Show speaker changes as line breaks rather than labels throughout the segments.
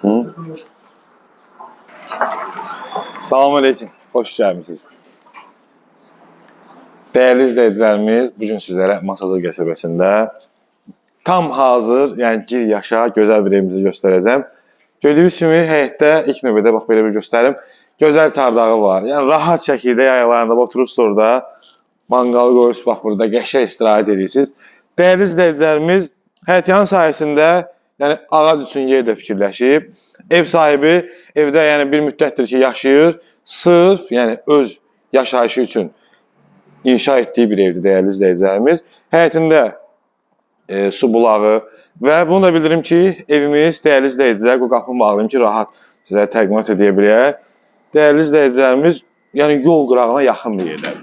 Hı? Salam aleyküm, xoş gəlmisiniz. Dəyərli izləyicilərimiz, bu gün sizlərə Masazır qəsəbəsində tam hazır, yəni gir yaşa, gözəl bir evimizi göstərəcəm. Gördüyünüz kimi həyətdə ilk növbədə bax belə bir göstərim. Gözəl çardağı var. Yəni rahat şəkildə yaylarında oturursunuz orada, manqalı qoyursunuz bax burada qəşəng istirahət edirsiniz. Dəyərli izləyicilərimiz, həyətyanın sayəsində yəni ağac üçün yer də fikirləşib. Ev sahibi evdə yəni bir müddətdir ki, yaşayır. Sırf yəni öz yaşayışı üçün inşa etdiyi bir evdir dəyərli izləyicilərimiz. Həyətində e, su bulağı və bunu da bildirim ki, evimiz dəyərli izləyicilər, bu qapını bağlayım ki, rahat sizə təqdimat edə bilək. Dəyərli izləyicilərimiz, yəni yol qırağına yaxın bir yerdə.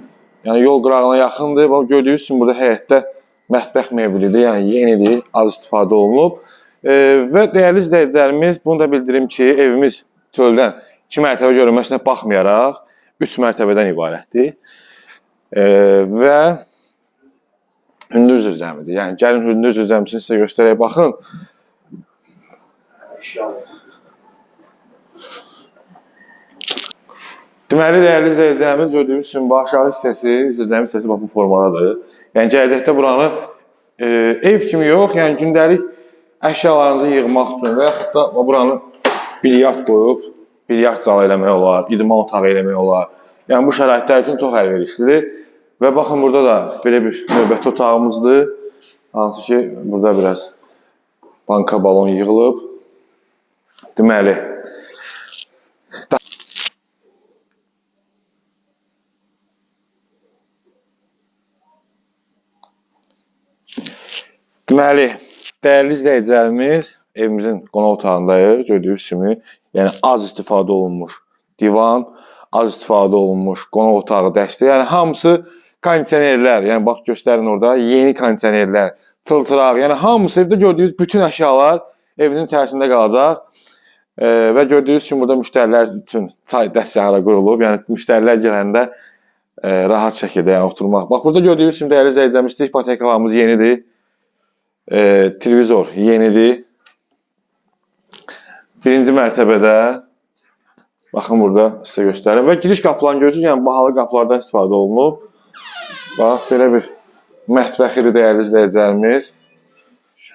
Yəni yol qırağına yaxındır. Bax gördüyünüz kimi burada həyətdə mətbəx mebelidir, yəni yenidir, az istifadə olunub. E, və dəyərli izləyicilərimiz, bunu da bildirim ki, evimiz çöldən 2 mərtəbə görünməsinə baxmayaraq 3 mərtəbədən ibarətdir. E, və hündür zirzəmidir. Yəni gəlin hündür zirzəmisini sizə göstərək. Baxın. Deməli, dəyərli izləyicilərimiz gördüyünüz kimi bu aşağı hissəsi, zirzəmin hissəsi bax bu formadadır. Yəni gələcəkdə buranı e, ev kimi yox, yəni gündəlik əşyalarınızı yığmaq üçün və yaxud da buranı bilyard qoyub, bilyard zalı eləmək olar, idman otağı eləmək olar. Yəni bu şəraitlər üçün çox əlverişlidir. Və baxın burada da belə bir növbəti otağımızdır. Hansı ki, burada biraz banka balon yığılıb. Deməli, Deməli, dəyərli izləyicilərimiz, evimizin qonaq otağındayıq. Gördüyünüz kimi, yəni az istifadə olunmuş divan, az istifadə olunmuş qonaq otağı dəstəyi. Yəni hamısı kondisionerlər, yəni bax göstərin orada, yeni kondisionerlər, çılçıraq, yəni hamısı evdə gördüyünüz bütün əşyalar evinizin içərisində qalacaq. E, və gördüyünüz kimi burada müştərilər üçün çay da qurulub. Yəni müştərilər gələndə e, rahat şəkildə yəni oturmaq. Bax burada gördüyünüz kimi dəyərli izləyicilərimiz, ipotekalarımız yenidir. E, televizor yenidir. Birinci mərtəbədə baxın burada sizə göstərim və giriş qapılarını görürsünüz, yəni bahalı qapılardan istifadə olunub. Bax belə bir mətbəxidir dəyərli izləyicilərimiz.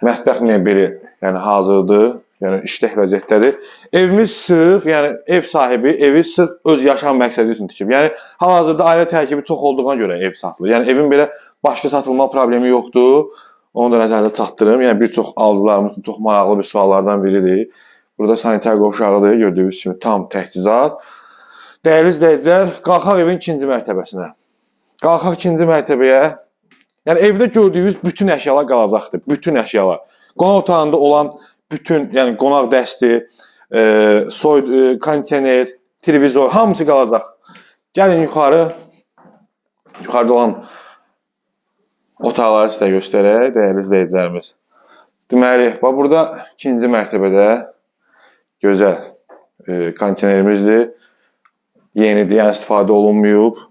Mətbəx mebeli yəni hazırdır. Yəni işlək vəziyyətdədir. Evimiz sırf, yəni ev sahibi evi sırf öz yaşam məqsədi üçün tikib. Yəni hal-hazırda ailə tərkibi çox olduğuna görə ev satılır. Yəni evin belə başqa satılma problemi yoxdur. Onu da nəzərdə çatdırım. Yəni bir çox alıcılarımız üçün çox maraqlı bir suallardan biridir. Burada sanitar qovşağıdır, gördüyünüz kimi tam təchizat. Dəyərli izləyicilər, qalxaq evin ikinci mərtəbəsinə. Qalxaq ikinci mərtəbəyə. Yəni evdə gördüyünüz bütün əşyalar qalacaqdır. Bütün əşyalar. Qonaq otağında olan bütün, yəni qonaq dəsti, e, soy, e, kondisioner, televizor hamısı qalacaq. Gəlin yuxarı. Yuxarıda olan otaqları sizə göstərək, dəyərli izləyicilərimiz. Deməli, bax burada ikinci mərtəbədə gözəl e, kondisionerimizdir. Yenidir, yəni istifadə olunmayıb.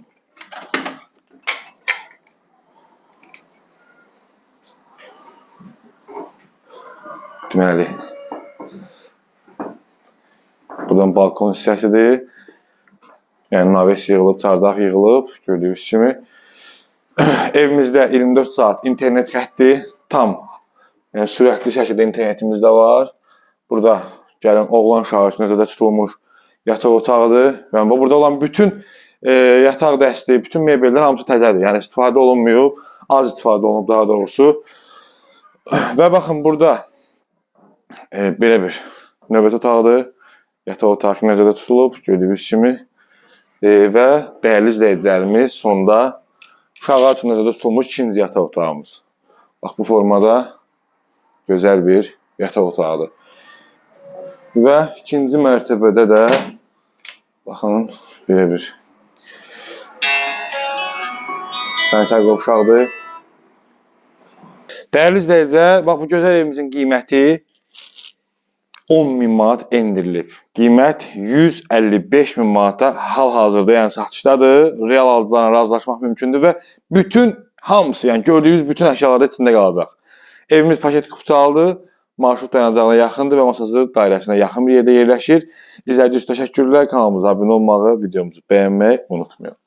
Deməli, buradan balkon hissəsidir. Yəni naves yığılıb, çardaq yığılıb, gördüyünüz kimi. Evimizdə 24 saat internet xətti tam yəni sürətli şəkildə internetimiz də var. Burada gəlin oğlan uşağı üçün nəzərdə tutulmuş yataq otağıdır. Yəni bu burada olan bütün e, yataq dəsti, bütün mebellər hamısı təzədir. Yəni istifadə olunmayıb, az istifadə olunub daha doğrusu. Və baxın burada e, belə bir növbəti otaqdır. Yataq otağı nəzərdə tutulub, gördüyünüz kimi. E, və dəyərli izləyicilərimiz sonda uşaqlar üçün nəzərdə tutulmuş ikinci yataq otağımız. Bax bu formada gözəl bir yataq otağıdır. Və ikinci mərtəbədə də baxın belə bir sanitar qovşaqdır. Dəyərli izləyicilər, bax bu gözəl evimizin qiyməti 10 min manat endirilib. Qiymət 155 min manata hal-hazırda yəni satışdadır. Real alıcılarla razılaşmaq mümkündür və bütün hamısı, yəni gördüyünüz bütün əşyalar içində qalacaq. Evimiz paket kupçalıdır. marşrut dayanacağına yaxındır və Masazır dairəsinə yaxın bir yerdə yerləşir. İzlədiyiniz üçün təşəkkürlər. Kanalımıza abunə olmağı, videomuzu bəyənməyi unutmayın.